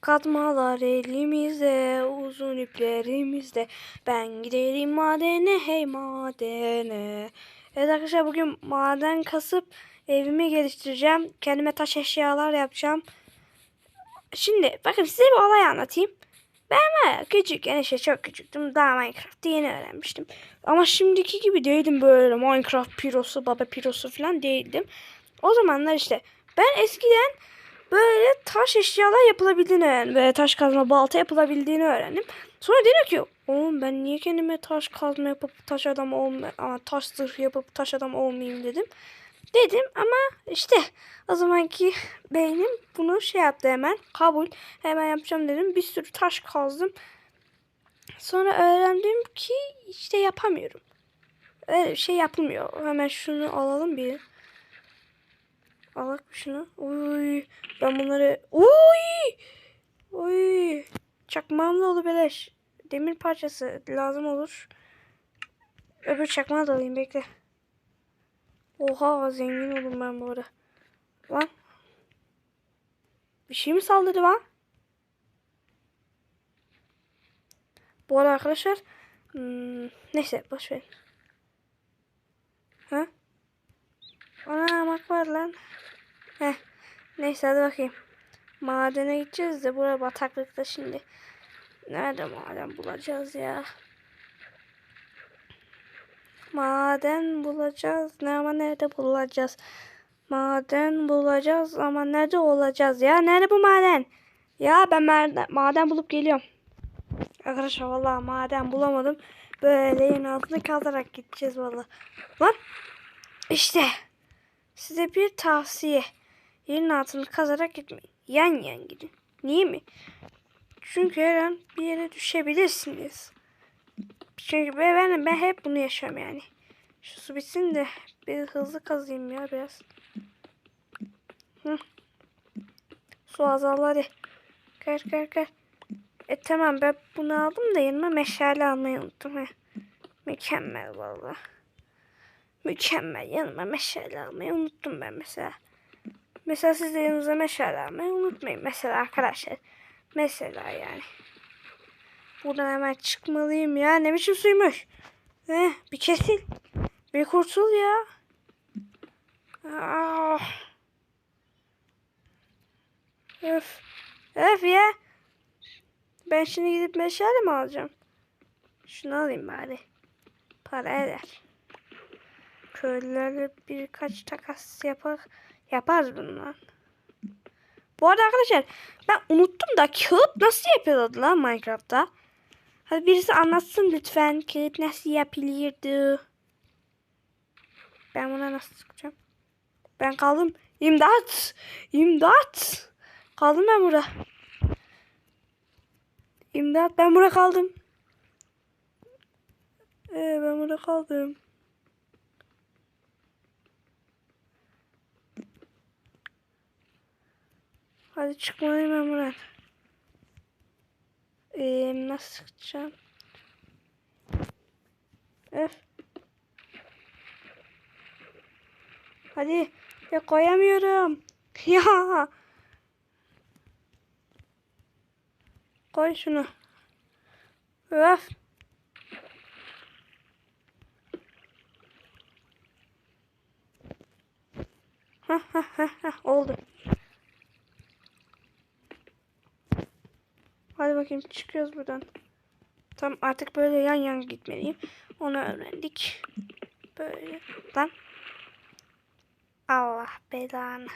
Katmalar elimizde, uzun iplerimizde. Ben giderim madene, hey madene. Evet arkadaşlar bugün maden kasıp evimi geliştireceğim. Kendime taş eşyalar yapacağım. Şimdi bakın size bir olay anlatayım. Ben var küçükken işte çok küçüktüm. Daha Minecraft'ı yeni öğrenmiştim. Ama şimdiki gibi değildim böyle Minecraft pirosu, baba pirosu falan değildim. O zamanlar işte ben eskiden böyle taş eşyalar yapılabildiğini öğrendim. Böyle taş kazma balta yapılabildiğini öğrendim. Sonra dedim ki oğlum ben niye kendime taş kazma yapıp taş adam olma, ama taş zırh yapıp taş adam olmayayım dedim. Dedim ama işte o zamanki beynim bunu şey yaptı hemen kabul hemen yapacağım dedim. Bir sürü taş kazdım. Sonra öğrendim ki işte yapamıyorum. Öyle bir şey yapılmıyor. Hemen şunu alalım bir. Alak şunu. Uy. Ben bunları... Uy. Uy. Çakmağım da oldu beleş. Demir parçası lazım olur. Öbür çakmağı da alayım bekle. Oha zengin oldum ben bu arada. Lan. Bir şey mi saldırdı lan? Bu arada arkadaşlar. Hmm, neyse boş verin. Ha? Ana mak var lan. Heh. Neyse hadi bakayım. Madene gideceğiz de buraya bataklıkta şimdi. Nerede maden bulacağız ya? Maden bulacağız. Ne ama nerede bulacağız? Maden bulacağız ama nerede olacağız ya? Nerede bu maden? Ya ben maden, maden bulup geliyorum. Arkadaşlar vallahi maden bulamadım. Böyle yerin altına kazarak gideceğiz vallahi. Lan işte size bir tavsiye. Yerin altını kazarak gitmeyin. Yan yan gidin. Niye mi? Çünkü her an bir yere düşebilirsiniz. Çünkü ben, ben, hep bunu yaşıyorum yani. Şu su bitsin de bir hızlı kazayım ya biraz. Hı. Su azaldı hadi. Kar kar kar. E tamam ben bunu aldım da yanıma meşale almayı unuttum. Heh. Mükemmel valla. Mükemmel yanıma meşale almayı unuttum ben mesela. Mesela siz de yanınıza meşale almayı unutmayın. Mesela arkadaşlar. Mesela yani. Buradan hemen çıkmalıyım ya. Ne biçim suymuş. Eh, bir kesil. Bir kurtul ya. Ah. Öf. Öf ya. Ben şimdi gidip meşale mi alacağım? Şunu alayım bari. Para eder. Köylülerle birkaç takas yapar, yaparız bundan. Bu arada arkadaşlar ben unuttum da kağıt nasıl yapıyordu lan Minecraft'ta? Hadi birisi anlatsın lütfen. Kağıt nasıl yapılırdı? Ben buna nasıl çıkacağım? Ben kaldım. İmdat! İmdat! Kaldım ben burada. İmdat ben burada kaldım. Ee, ben burada kaldım. Hadi çıkmalıyım ben buradan. Ee, nasıl çıkacağım? Öf. Hadi. Ya koyamıyorum. Ya. Koy şunu. Öf. Hah hah hah hah oldu. Hadi bakayım çıkıyoruz buradan. Tam artık böyle yan yan gitmeliyim. Onu öğrendik. Böyle. Lan. Allah belanı.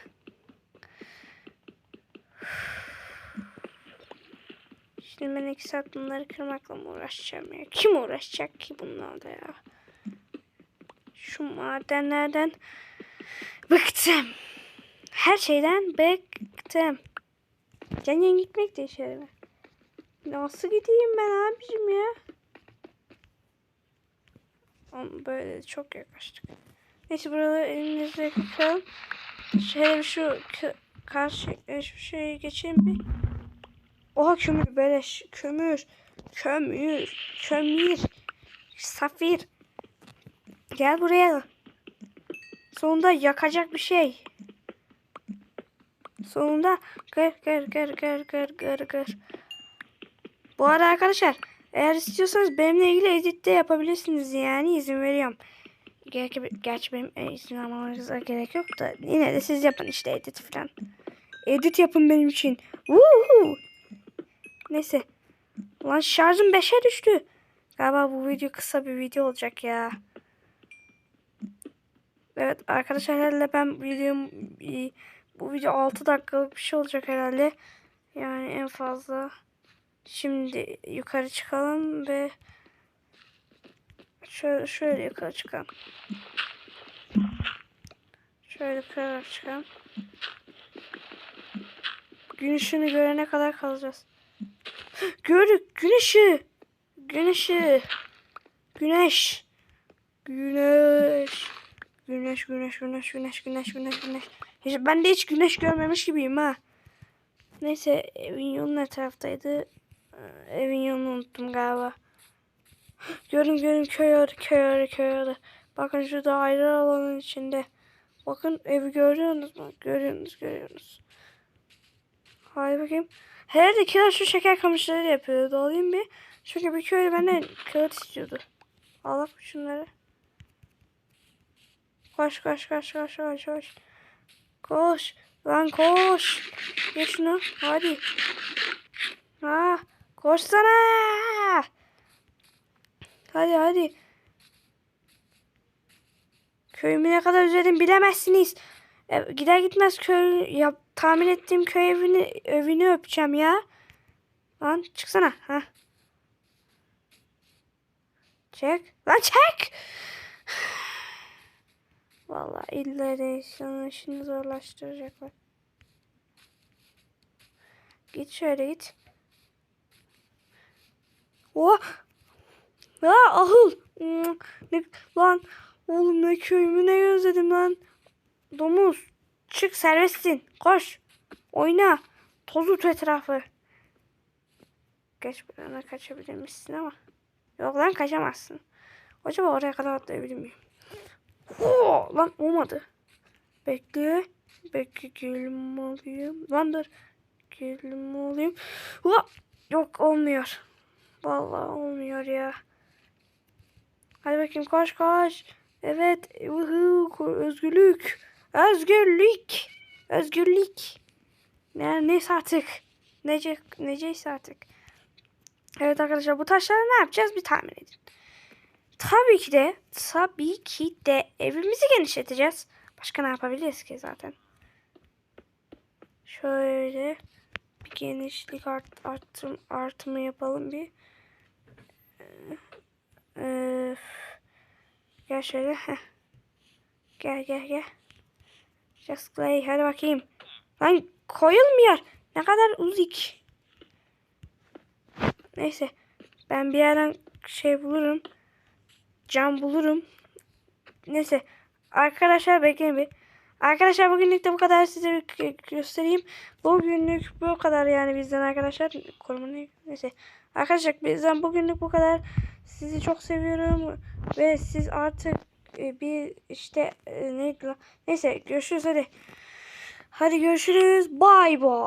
Şimdi ben iki saat bunları kırmakla mı uğraşacağım ya? Kim uğraşacak ki bunlarla ya? Şu madenlerden bıktım. Her şeyden bıktım. Yan yan gitmek de işe yaramıyor. Nasıl gideyim ben abicim ya? Böyle çok yaklaştık. Neyse buraları elimizle tutalım. Şöyle şu karşı şu şeyi geçeyim bir. Oha kömür beleş. Kömür. Kömür. Kömür. Safir. Gel buraya. Sonunda yakacak bir şey. sonunda gır gır gır gır gır gır gır. Bu arada arkadaşlar eğer istiyorsanız benimle ilgili edit de yapabilirsiniz yani izin veriyorum. Gerçi, gerçi benim e, izin almanıza gerek yok da yine de siz yapın işte edit falan. Edit yapın benim için. Woohoo! Neyse. Lan şarjım 5'e düştü. Galiba bu video kısa bir video olacak ya. Evet arkadaşlar herhalde ben videom bu video 6 dakikalık bir şey olacak herhalde. Yani en fazla. Şimdi yukarı çıkalım ve şöyle, şöyle yukarı çıkalım. Şöyle yukarı çıkalım. Gün ışığını görene kadar kalacağız. Gördük gün ışığı. Gün ışığı. Güneş. Güneş. Güneş, güneş, güneş, güneş, güneş, güneş, güneş. Hiç, ben de hiç güneş görmemiş gibiyim ha. Neyse evin yolu ne taraftaydı? Ee, Evin yolunu unuttum galiba. Görün görün köy orada, köy orada, köy orada. Bakın şu daire alanın içinde. Bakın evi görüyorsunuz mu? Görüyorsunuz, görüyorsunuz. Hadi bakayım. Herhalde kiler şu şeker kamışları yapıyordu. Alayım bir. Çünkü bir köylü benden kağıt istiyordu. Al bak şunları. Koş koş koş koş koş koş. Koş. Lan koş. Ye şunu. Hadi. Ha, koşsana. Hadi hadi. Köyümü ne kadar özledim bilemezsiniz. E, gider gitmez köy yap, tahmin ettiğim köy evini evini öpeceğim ya. Lan çıksana. Ha. Çek. Lan çek. Vallahi illa de işini zorlaştıracaklar. Git şöyle git. Oh! Ha ahıl. Hmm, Ne, lan oğlum ne köyümü ne özledim lan. Domuz çık serbestsin. Koş. Oyna. Toz ut etrafı. Geç buraya kaçabilir misin ama. Yok lan kaçamazsın. Acaba oraya kadar atlayabilir miyim? Oo, lan olmadı. Bekle. Bekle gelim alayım. Lan dur. Gelim alayım. Hua! Yok olmuyor. Vallahi olmuyor ya. Hadi bakayım koş koş. Evet. Özgürlük. Özgürlük. Özgürlük. Ne, neyse artık. Nece, neceyse artık. Evet arkadaşlar bu taşları ne yapacağız bir tahmin edin. Tabii ki de tabii ki de evimizi genişleteceğiz. Başka ne yapabiliriz ki zaten? Şöyle bir genişlik art, arttım, artımı yapalım bir. Ee, gel şöyle. Heh. Gel gel gel. Just play. Hadi bakayım. Lan koyulmuyor. Ne kadar uzik. Neyse. Ben bir yerden şey bulurum. Cam bulurum. Neyse. Arkadaşlar bekleyin bir. Arkadaşlar bugünlük de bu kadar size göstereyim. Bugünlük bu kadar yani bizden arkadaşlar. Koruma ne? Neyse. Arkadaşlar bizden bugünlük bu kadar. Sizi çok seviyorum. Ve siz artık e, bir işte e, neydi lan? Neyse görüşürüz hadi. Hadi görüşürüz. Bye bye.